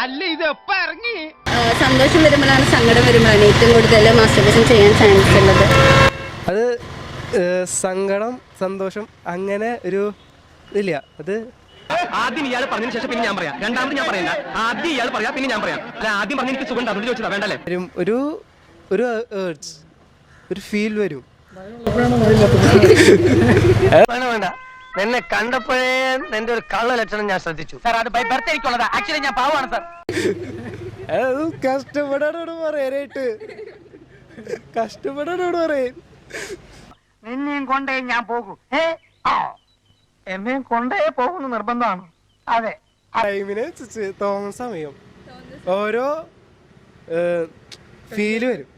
അല്ല ഇത് എപ്പ ഇറങ്ങി സന്തോഷം വരുമ്പോഴാണ് സങ്കടം വരുമ്പോഴാണ് ഏറ്റവും കൂടുതൽ മാസ്റ്റർബേഷൻ ചെയ്യാൻ ചാൻസ് ഉള്ളത്. അത് സങ്കടം സന്തോഷം അങ്ങനെ ഒരു ഇല്ല അത് ആദ്യം ഇയാൾ പറഞ്ഞതിന് ശേഷം പിന്നെ ഞാൻ പറയാം. രണ്ടാമത് ഞാൻ പറയണ്ട. ആദ്യം ഇയാൾ പറയാം പിന്നെ ഞാൻ പറയാം. അല്ല ആദ്യം പറഞ്ഞ എനിക്ക് സുഖം അതുകൊണ്ട് ചോദിച്ചതാ. വേണ്ടല്ലേ? ഒരു ഒരു ഒരു ഫീൽ വരും. വേണ്ട വേണ്ട. എന്നെ കണ്ടപ്പോഴേ നിന്റെ ഒരു കള്ള ലക്ഷണം ഞാൻ ശ്രദ്ധിച്ചു. സാർ അത് ബൈ ബർത്ത് എനിക്കുള്ളതാ ആക്ച്വലി ഞാൻ പാവാണ് സാർ. കഷ്ടപ്പെടാനോട് പറയാനായിട്ട് കഷ്ടപ്പെടാനോട് പറയും. നിന്നെയും കൊണ്ടേ ഞാൻ പോകൂ. ഏ ആ. എന്നെയും കൊണ്ടേ പോകുന്ന നിർബന്ധമാണ്. അതെ. ടൈമിനനുസരിച്ച് തോന്നുന്ന സമയം. ഓരോ ഫീൽ വരും.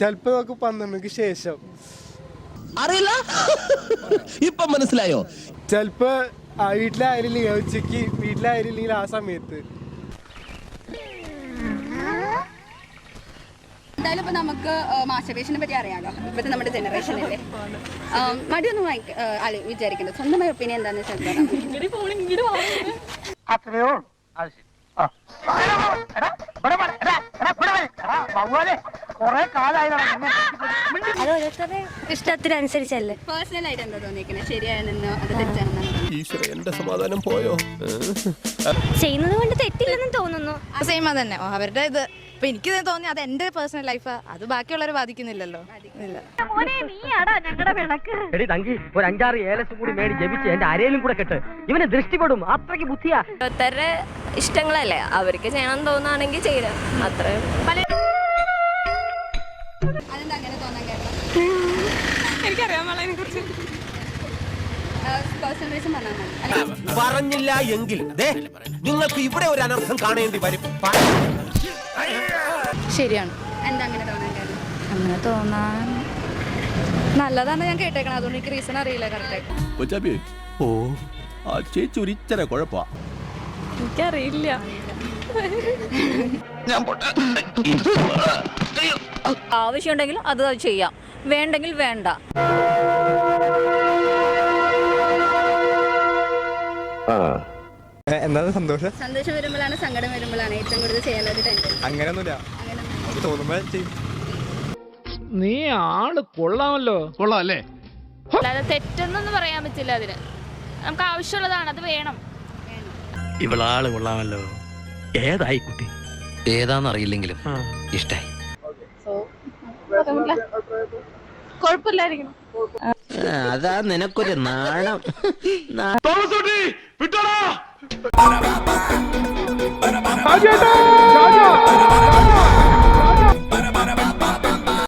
ചിലപ്പോ നമുക്ക് പന്ത്രണ്ടക്ക് ശേഷം. അറിയില്ല. ഇപ്പൊ മനസ്സിലായോ? ചിലപ്പോ ആ വീട്ടിലായാലില്ല ഉച്ചയ്ക്ക് വീട്ടിലായിരുന്നില്ലെങ്കിൽ ആ സമയത്ത്. എന്തായാലും ഇപ്പൊ നമുക്ക് മാസ്റ്റർബേഷനെ പറ്റി അറിയാലോ. ഇപ്പത്തെ നമ്മുടെ ജനറേഷൻ മടിയൊന്നും വാങ്ങി ആ, അല്ല വിചാരിക്കേണ്ടത് സ്വന്തമായ ഒപ്പീനിയൻ എന്താന്ന് വെച്ചാൽ അത്രയോ ഓരോരുത്തരുടെ ഇഷ്ടത്തിനനുസരിച്ചല്ലേ? പേഴ്സണൽ ആയിട്ട് എന്താ തോന്നിയിരിക്കുന്നത് ശരിയാണെന്നോ അത് തെറ്റാണെന്നോ? ഈശ്വര എന്റെ സമാധാനം പോയോ? ചെയ്യുന്നത് കൊണ്ട് തെറ്റില്ലെന്ന് തോന്നുന്നു. സെയിം തന്നെ. അവരുടെ ഇത് ഇപ്പൊ എനിക്ക് തോന്നി അത് എന്റെ പേഴ്സണൽ ലൈഫ് അത് ബാക്കിയുള്ളവരെ ബാധിക്കുന്നില്ലല്ലോ. എടി തങ്കി ഒരു അഞ്ചാറ് ഏലസ് കൂടി മേടി ജപിച്ച് എന്റെ അരയിലും കൂടെ കെട്ട്. ഇവനെ ദൃഷ്ടിപ്പെടും. അത്രയ്ക്ക് ബുദ്ധിയാ. ഓരോരുത്തരുടെ ഇഷ്ടങ്ങളല്ലേ? അവർക്ക് ചെയ്യണം തോന്നുകയാണെങ്കിൽ ചെയ്യാം അത്രയും എനിക്കറിയാൻ കുറിച്ച് പറഞ്ഞില്ല എങ്കിൽ ദേ, നിങ്ങൾക്ക് ഇവിടെ ഒരു അനർത്ഥം കാണേണ്ടി വരും. ശരിയാണ്. എന്താ അങ്ങനെ തോന്നാൻ കാരണം അങ്ങനെ തോന്നാൻ നല്ലതാണ് ഞാൻ കേട്ടേക്കണം അതുകൊണ്ട് എനിക്ക് റീസൺ അറിയില്ല കറക്റ്റ് ഓ ആ ചേച്ചി ഒരു ഇച്ചര കുഴപ്പാ. എനിക്കറിയില്ല. ആവശ്യമുണ്ടെങ്കിൽ അത് ചെയ്യാം. വേണ്ടെങ്കിൽ വേണ്ട. എന്താണ് സന്തോഷം? സന്തോഷം വരുമ്പോഴാണ് സങ്കടം വരുമ്പോഴാണ് ഏറ്റവും കൂടുതൽ അങ്ങനെയൊന്നുമില്ല. തോന്നുമ്പോൾ ചെയ്യും നീ ആൾ കൊള്ളാമല്ലോ. കൊള്ളാം അല്ലേ അല്ലാതെ തെറ്റെന്നൊന്നും പറയാൻ പറ്റില്ല അതിന്. നമുക്ക് ആവശ്യമുള്ളതാണ് അത് വേണം. ഇവളാൾ കൊള്ളാമല്ലോ. ഏതായി കുട്ടി? ഏതാന്നറിയില്ലെങ്കിലും ഇഷ്ടായി. അതാ നിനക്കൊരു നാണം. തോമസ് വിട്ടോടാ.